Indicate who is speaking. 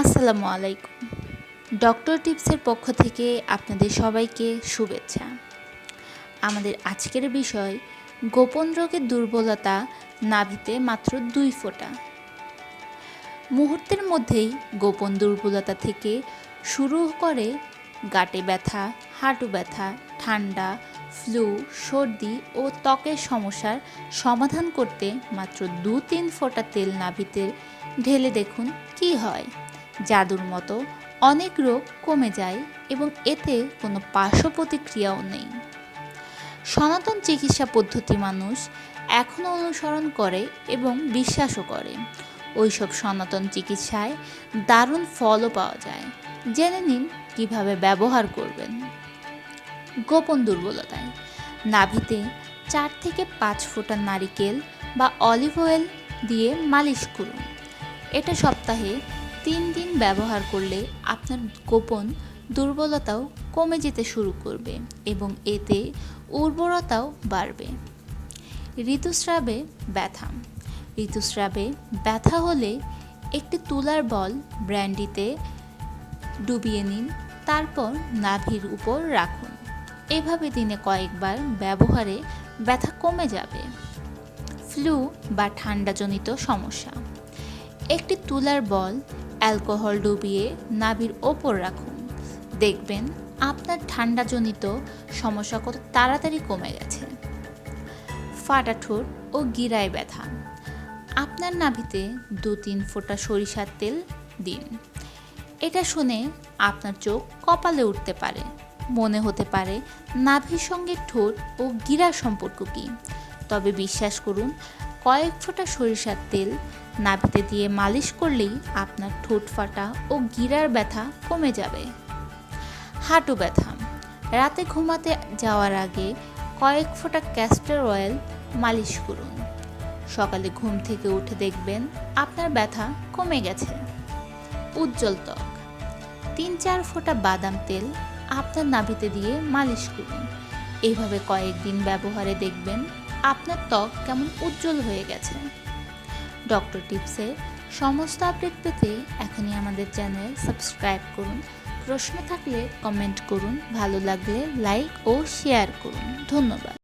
Speaker 1: আসসালামু আলাইকুম। ডক্টর টিপসের পক্ষ থেকে আপনাদের সবাইকে শুভেচ্ছা। আমাদের আজকের বিষয়, গোপন রোগের দুর্বলতা নাভিতে মাত্র দুই ফোঁটা। মুহূর্তের মধ্যেই গোপন দুর্বলতা থেকে শুরু করে গাটে ব্যথা, হাঁটু ব্যথা, ঠান্ডা, ফ্লু, সর্দি ও ত্বকের সমস্যার সমাধান করতে মাত্র দু তিন ফোঁটা তেল নাভিতে ঢেলে দেখুন কি হয়। জাদুর মতো অনেক রোগ কমে যায় এবং এতে কোনো পার্শ্ব প্রতিক্রিয়াও নেই। সনাতন চিকিৎসা পদ্ধতি মানুষ এখনও অনুসরণ করে এবং বিশ্বাসও করে। ওইসব সনাতন চিকিৎসায় দারুণ ফলও পাওয়া যায়। জেনে নিন কীভাবে ব্যবহার করবেন। গোপন দুর্বলতায়। নাভিতে চার থেকে পাঁচ ফোঁটা নারিকেল বা অলিভ অয়েল দিয়ে মালিশ করুন। এটা সপ্তাহে তিন দিন ব্যবহার করলে আপনার গোপন দুর্বলতাও কমে যেতে শুরু করবে এবং এতে উর্বরতাও বাড়বে। ঋতুস্রাবে ব্যথা। ঋতুস্রাবে ব্যথা হলে একটি তুলার বল ব্র্যান্ডিতে ডুবিয়ে নিন, তারপর নাভির উপর রাখুন। এভাবে দিনে কয়েকবার ব্যবহারে ব্যথা কমে যাবে। ফ্লু বা ঠান্ডাজনিত সমস্যা। একটি তুলার বল অ্যালকোহল ডুবিয়ে নাভির ওপর রাখুন। দেখবেন আপনার ঠান্ডাজনিত সমস্যা কত তাড়াতাড়ি কমে গেছে। ফাটা ঠোঁট ও গিরায় ব্যথা। আপনার নাভিতে দু তিন ফোঁটা সরিষার তেল দিন। এটা শুনে আপনার চোখ কপালে উঠতে পারে। মনে হতে পারে নাভির সঙ্গে ঠোঁট ও গিরা সম্পর্ক কী। তবে বিশ্বাস করুন কয়েক ফোঁটা সরিষার তেল নাভিতে দিয়ে মালিশ করলেই আপনার ঠোঁট ফাটা ও গিরার ব্যথা কমে যাবে। হাঁটু ব্যথা। রাতে ঘুমাতে যাওয়ার আগে কয়েক ফোঁটা ক্যাস্টার অয়েল মালিশ করুন। সকালে ঘুম থেকে উঠে দেখবেন আপনার ব্যথা কমে গেছে। উজ্জ্বল ত্বক। তিন চার ফোঁটা বাদাম তেল আপনার নাভিতে দিয়ে মালিশ করুন। এইভাবে কয়েকদিন ব্যবহারে দেখবেন আপনার ত্বক কেমন উজ্জ্বল হয়ে গেছে। ডক্টর টিপসে, সমস্ত আপডেট পেতে এখনই আমাদের চ্যানেল সাবস্ক্রাইব করুন। প্রশ্ন থাকলে কমেন্ট করুন, ভালো লাগলে লাইক ও শেয়ার করুন। ধন্যবাদ।